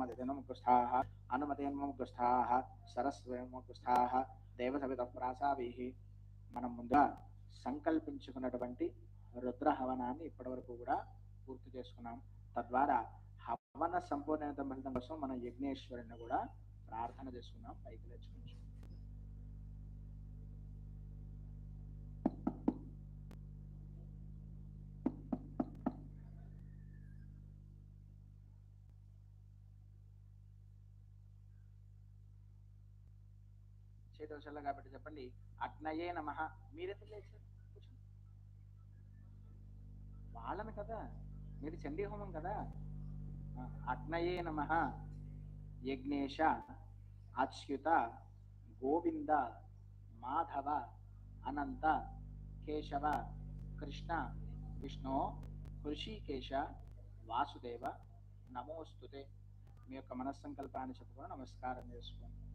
మదినముఖస్థాః అనుమతేన్ముఖస్థాః సరస్వముఖస్థాః దేవసవిత ప్రాసాభిః మనం ముందుగా సంకల్పించుకున్నటువంటి రుద్ర హవనాన్ని ఇప్పటివరకు కూడా పూర్తి చేసుకున్నాం. తద్వారా హవన సంపూర్ణత ఫలితం కోసం మన యజ్ఞేశ్వరుని కూడా ప్రార్థన చేసుకున్నాం. పైకి తెచ్చుకుంటాం చేతుల కాబట్టి చెప్పండి. అట్నయే నమ. మీరెందుకు లేచారు? వాళ్ళని కదా. మీరు చండీ హోమం కదా. ఆ, అగ్నయే నమ. యజ్ఞేశ అచ్యుత గోవింద మాధవ అనంత కేశవ కృష్ణ విష్ణు హృషికేశ వాసుదేవ నమోస్తుతే. మీ యొక్క మనస్సంకల్పాన్ని చెప్పుకొని నమస్కారం చేసుకోండి